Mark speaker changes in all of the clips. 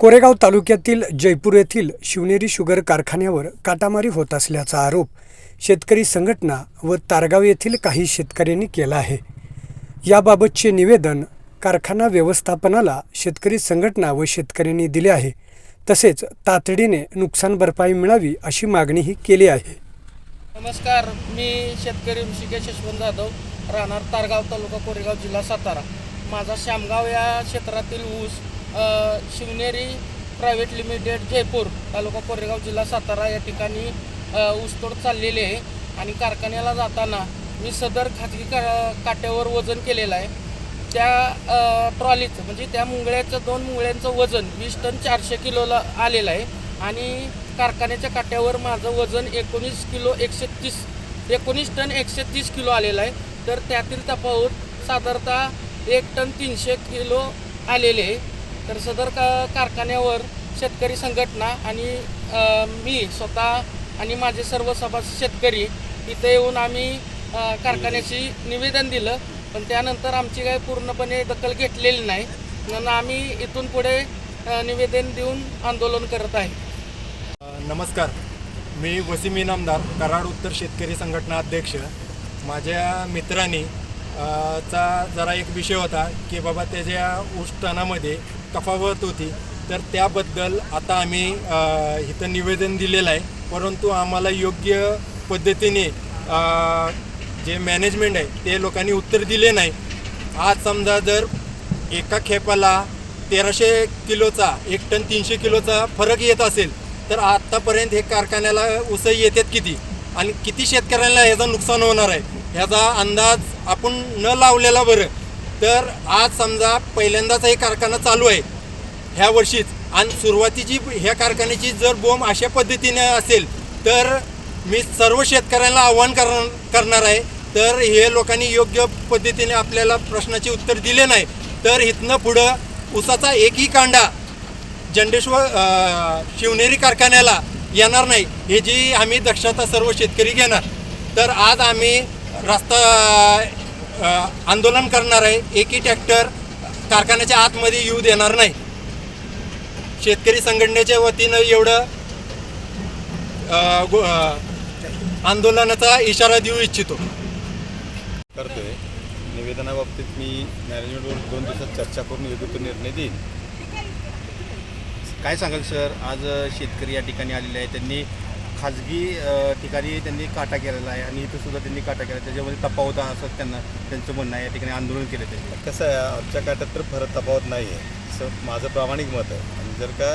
Speaker 1: कोरेगाव तालुक्यातील जयपूर येथील शिवनेरी शुगर कारखान्यावर काटामारी होत असल्याचा आरोप शेतकरी संघटना व तारगाव येथील काही शेतकऱ्यांनी केला आहे. याबाबतचे निवेदन कारखाना व्यवस्थापनाला शेतकरी संघटना व शेतकऱ्यांनी दिले आहे. तसेच तातडीने नुकसान भरपाई मिळावी अशी मागणीही केली आहे.
Speaker 2: नमस्कार मी शेतकरी ऋषिकेश यशवंत जाधव राहणार तारगाव तालुका कोरेगाव जिल्हा सातारा. माझा श्यामगाव या क्षेत्रातील ऊस शिवनेरी प्रायव्हेट लिमिटेड जयपूर तालुका कोरेगाव जिल्हा सातारा या ठिकाणी ऊसतोड चाललेली आहे. आणि कारखान्याला जाताना मी सदर खाजगी का काट्यावर वजन केलेलं आहे. त्या ट्रॉलीचं म्हणजे त्या मुंगळ्याचं दोन मुंगळ्यांचं वजन वीस टन चारशे किलोला आलेलं आहे. आणि कारखान्याच्या काट्यावर माझं वजन एकोणीस किलो एकशे तीस एकोणीस टन एकशे तीस किलो आलेलं आहे. तर त्यातील तफावत साधारणतः एक टन तीनशे किलो आलेले आहे. तर सदर का कारखान्यावर शेतकरी संघटना आणि मी स्वतः आणि माझे सर्व सभा शेतकरी इथे येऊन आम्ही कारखान्याशी निवेदन दिलं. पण त्यानंतर आमची काही पूर्णपणे दखल घेतलेली नाही. म्हणून आम्ही इथून पुढे निवेदन देऊन आंदोलन करत आहे.
Speaker 3: नमस्कार. मी वसीम इनामदार कराड उत्तर शेतकरी संघटना अध्यक्ष. माझ्या मित्रांनी चा जरा एक विषय होता की बाबा त्याच्या उष्टनामध्ये तफावत होती. तर त्याबद्दल आता आम्ही इथं निवेदन दिलेलं आहे. परंतु आम्हाला योग्य पद्धतीने जे मॅनेजमेंट आहे ते लोकांनी उत्तर दिले नाही. आज समजा जर एका खेपाला तेराशे किलोचा एक टन तीनशे किलोचा फरक येत असेल तर आत्तापर्यंत हे कारखान्याला उसई येतात किती? आणि किती शेतकऱ्यांना ह्याचं नुकसान होणार आहे? ह्याचा अंदाज आपण न लावलेला बरं. तर आज समजा पहिल्यांदाच हे कारखाना चालू आहे. ह्या वर्षीच. आणि सुरुवातीची ह्या कारखान्याची जर बोंब अशा पद्धतीने असेल तर मी सर्व शेतकऱ्यांना आव्हान कर करणार आहे. तर हे लोकांनी योग्य पद्धतीने आपल्याला प्रश्नाचे उत्तर दिले नाही. तर इथनं पुढं उसाचा एकही कांडा जंडेश्वर शिवनेरी कारखान्याला येणार नाही. हे जी आम्ही दक्षता सर्व शेतकरी घेणार. तर आज आम्ही रस्ता आंदोलन करणार आहे. एकही ट्रॅक्टर कारखान्याच्या आतमध्ये येऊ देणार नाही. शेतकरी संघटनेच्या वतीनं एवढं आंदोलनाचा इशारा देऊ इच्छितो.
Speaker 4: करतोय. निवेदनाबाबतीत मी मॅनेजमेंटवर दोन दिवसात चर्चा करून योग्य तो निर्णय देईन. काय सांगाल सर? आज शेतकरी या ठिकाणी आलेले आहे त्यांनी खाजगी ठिकाणी त्यांनी काटा केलेला आहे आणि इथं सुद्धा त्यांनी काटा केला त्याच्यामध्ये तफावत आहे असं त्यांना त्यांचं म्हणणं आहे. या ठिकाणी आंदोलन केलं त्यांनी.
Speaker 5: कसं आहे आमच्या काट्यात तर फरक तफावत नाही आहे. असं माझं प्रामाणिक मत आहे. आणि जर का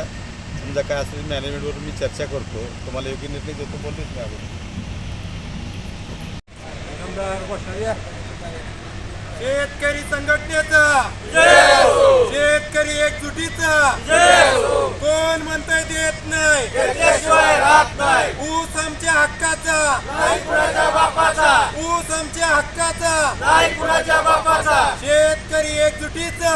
Speaker 5: समजा काय असेल मॅनेजमेंटवर मी चर्चा करतो तुम्हाला योग्य निर्णय देतो बोलतोच मी अगोदर
Speaker 3: शेतकरी संघटनेचा. शेतकरी एकजुटीचा. आमच्या हक्काचा. शेतकरी एकजुटीचा.